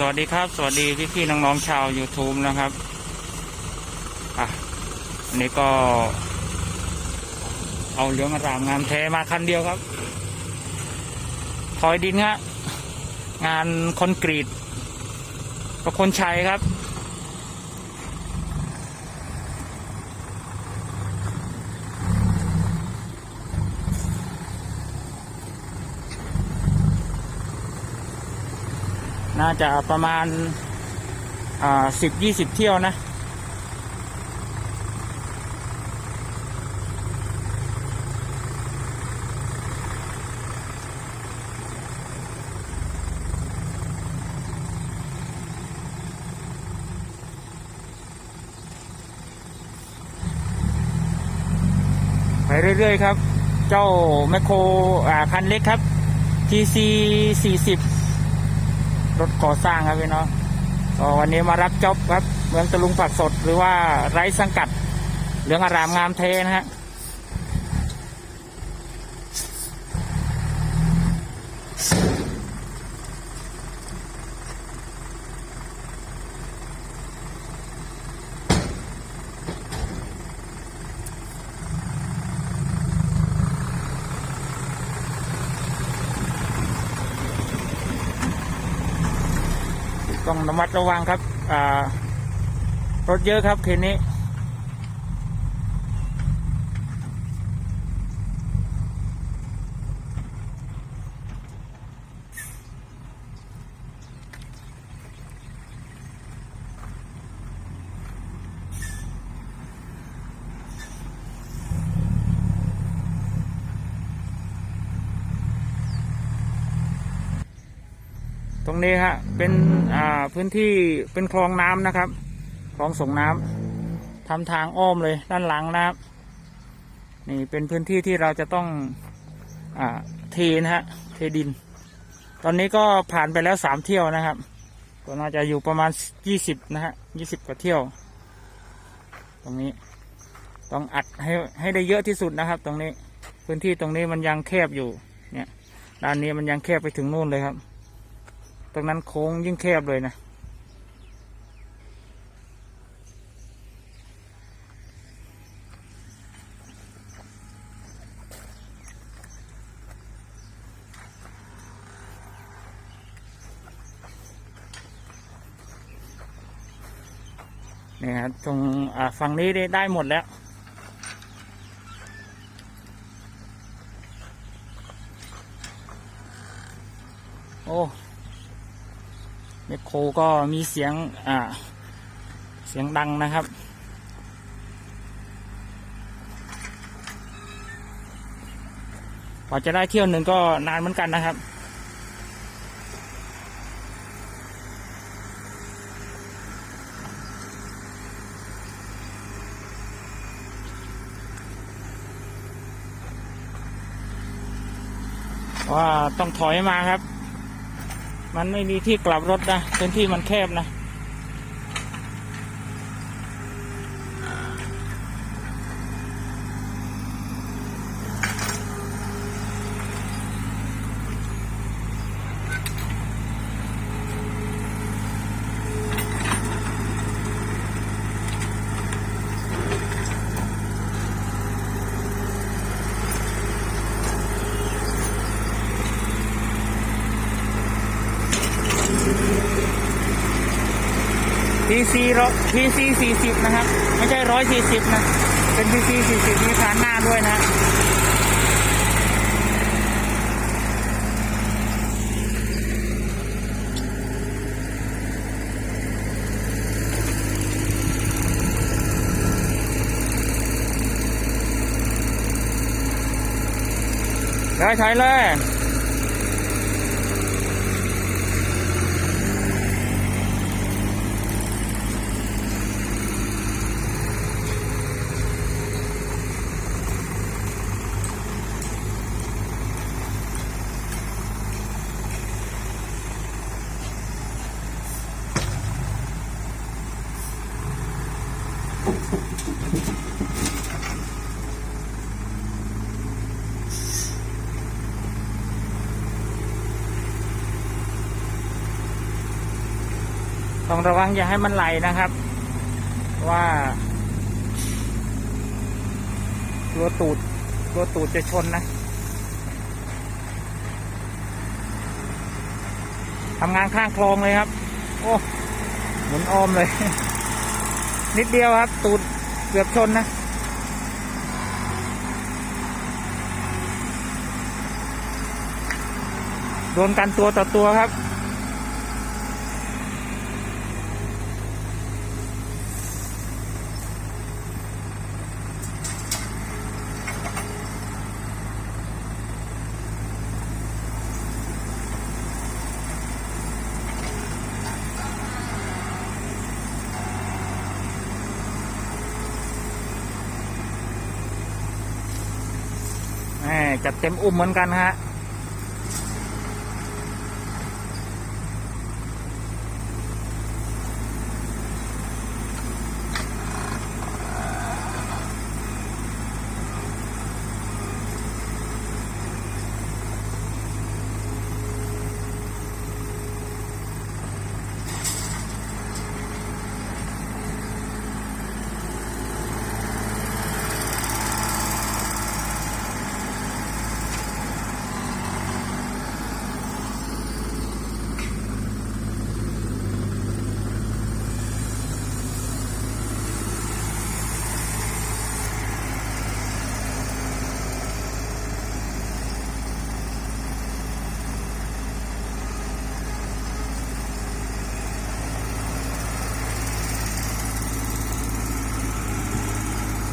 สวัสดีครับ สวัสดีพี่พี่ๆน้องๆชาว YouTube นะครับอะอันนี้ก็ เอาเหลืองอารามงานแท้มาคันเดียวครับ ถอยดินฮะงานคอนกรีตประคนชัยครับ น่าจะประมาณสิบยี่สิบเที่ยวนะ ไปเรื่อย ๆ ครับ เจ้าแมคโครคันเล็กครับ TC 40 รถก่อสร้างครับพี่น้องก็วันนี้มารับจ็อบครับ เมืองตะลุงผักสดหรือว่าไร้สังกัดเหลืองอารามงามเทนะฮะ ต้องระมัดระวังครับ อ่ารถเยอะครับเคนนี้ ตรงนี้ฮะเป็นอ่าพื้นที่เป็นคลองน้ำนะครับคลองส่งน้ำทำทางอ้อมเลยด้านหลังนะครับ นี่เป็นพื้นที่ที่เราจะต้องอ่าเทนะฮะเทดิน ตอนนี้ก็ผ่านไปแล้วสามเที่ยวนะครับก็น่าจะอยู่ประมาณยี่สิบนะฮะยี่สิบกว่าเที่ยว ตรงนี้ต้องอัดให้ให้ได้เยอะที่สุดนะครับ ตรงนี้พื้นที่ตรงนี้มันยังแคบอยู่เนี่ยด้านนี้มันยังแคบไปถึงนู่นเลยครับ ตรงนั้นโค้งยิ่งแคบเลยนะ นี่ครับตรงฝั่งนี้ได้หมดแล้ว โอ้เมค โคก็มีเสียงอ่าเสียงดังนะครับกว่าจะได้เที่ยวหนึ่งก็นานเหมือนกันนะครับว่าต้องถอยมาครับ มันไม่มีที่กลับรถนะพื้นที่มันแคบนะ TC ร้อย TC สี่สิบนะครับ ไม่ใช่ร้อยสี่สิบนะ เป็น TC สี่สิบมีฐานหน้าด้วยนะเลยถอยเลย ต้องระวังอย่าให้มันไหลนะครับ ว่า ตัวตูด ตัวตูดจะชนนะทำงานข้างคลองเลยครับ โอ้ หมุนอ้อมเลย นิดเดียวครับ ตูดเกือบชนนะโดนกันตัวต่อตัวครับ จัดเต็มอุ้มเหมือนกันฮะ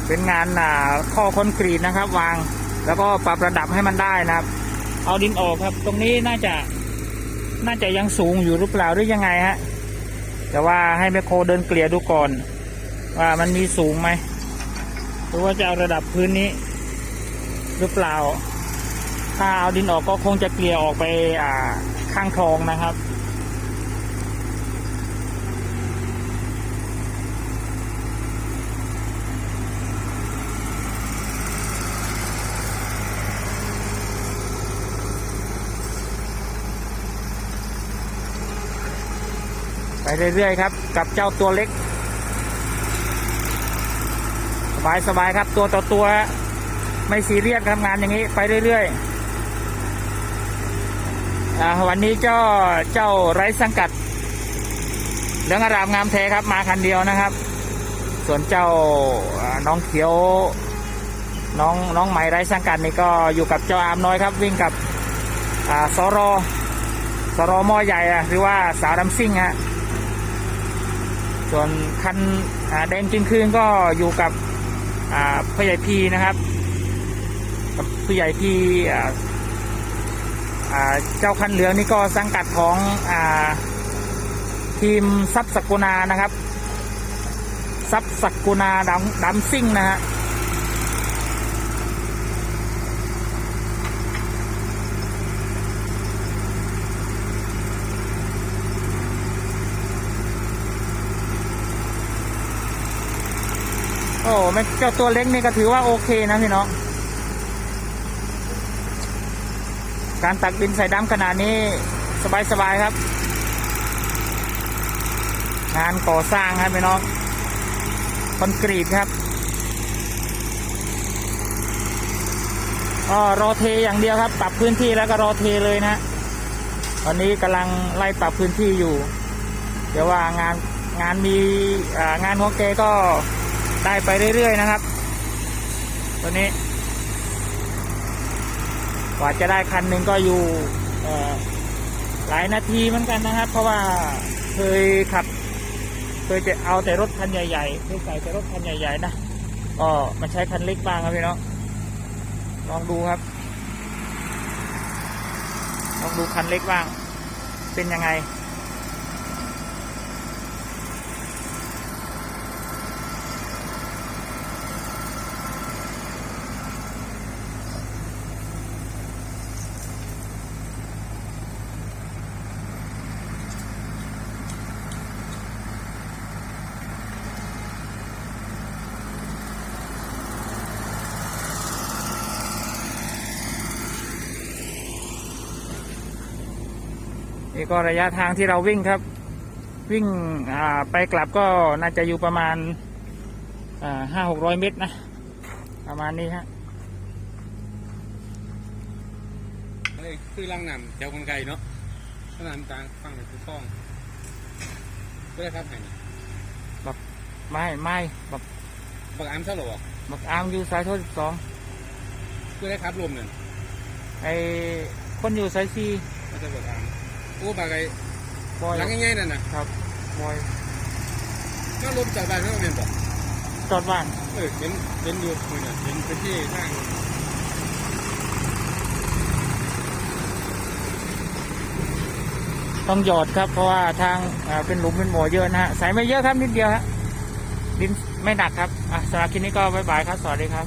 เป็นงานอ่าท่อคอนกรีตนะครับ วาง แล้วก็ปรับระดับให้มันได้นะครับ เอาดินออกครับ ตรงนี้น่าจะ น่าจะยังสูงอยู่หรือเปล่าหรือยังไงฮะแต่ว่าให้แมคโครเดินเกลี่ยดูก่อน ว่ามันมีสูงไหมหรือว่าจะเอาระดับพื้นนี้ หรือเปล่า ถ้าเอาดินออกก็คงจะเกลี่ยออกไปอ่าข้างคลองนะครับ ไปเรื่อยๆครับ กับเจ้าตัวเล็กสบายสบายๆครับ ตัวต่อตัว ไม่ซีเรียสทำงานอย่างนี้ ไปเรื่อยๆวันนี้เจ้าเจ้าไร้สังกัดเหลืองอารามงามแท้ครับ มาคันเดียวนะครับ ส่วนเจ้าน้องเขียว น้องน้องใหม่ไร้สังกัดนี่ก็อยู่กับเจ้าอามน้อยครับ วิ่งกับอ่าสรสรมอใหญ่หรือว่าสาวดำซิ่งฮะ ส่วนคันแดงจึงคืนก็อยู่กับผู้ใหญ่พีนะครับกับผู้ใหญ่พีเจ้าคันเหลืองนี่ก็สังกัดของอทีมซับสกุณานะครับซับสกุณาดำดำซิ่งนะฮะ โอ้ไม่เจ้าตัวเล็กนี่ก็ถือว่าโอเคนะพี่น้อง การตักดินใส่ดำขนาดนี้สบายๆครับ งานก่อสร้างครับพี่น้อง คอนกรีตครับก็รอเทอย่างเดียวครับ ปรับพื้นที่แล้วก็รอเทเลยนะ ตอนนี้กำลังไล่ปรับพื้นที่อยู่ เดี๋ยวว่างานงานมีงานของแกก็ ได้ไปเรื่อยๆนะครับ ตัวนี้ กว่าจะได้คันหนึ่งก็อยู่หลายนาทีเหมือนกันนะครับ เพราะว่าเคยขับ เคยจะเอาแต่รถคันใหญ่ๆเคยใส่แต่รถคันใหญ่ ๆ นะก็มาใช้คันเล็กบ้างครับพี่น้องลองดูครับ ลองดูคันเล็กบ้าง เป็นยังไง นี่ก็ระยะทางที่เราวิ่งครับ วิ่งอ่าไปกลับก็น่าจะอยู่ประมาณห้าหกร้อยเมตรนะ ประมาณนี้ฮะเฮ้ยคือลังนำแถวคนไกลเนาะลังนำกลางฟังในคือคลองก็ได้ครับไหนนี่ไม่ไม่บักบักอามเท่าไหร่วะบักอามอยู่สายโทษสิบสองก็ได้ครับรวมหนึ่งไอคนอยู่สายซีก็จะบักอาม โอ้บักไอ้บอยหลังง่ายๆนั่นนะครับบอยก็รวมจากบ้านก็เรียนบอกจอดบ้านเออเป็นเป็นอยู่มือน่ะเป็นพื้นที่ทางต้องหยอดครับเพราะว่าทางอ่าเป็นหลุมเป็นบ่อเยอะนะฮะใส่ไม่เยอะครับนิดเดียวฮะดินไม่หนักครับอะสำหรับคลิปนี้ก็บายบายครับ สวัสดีครับ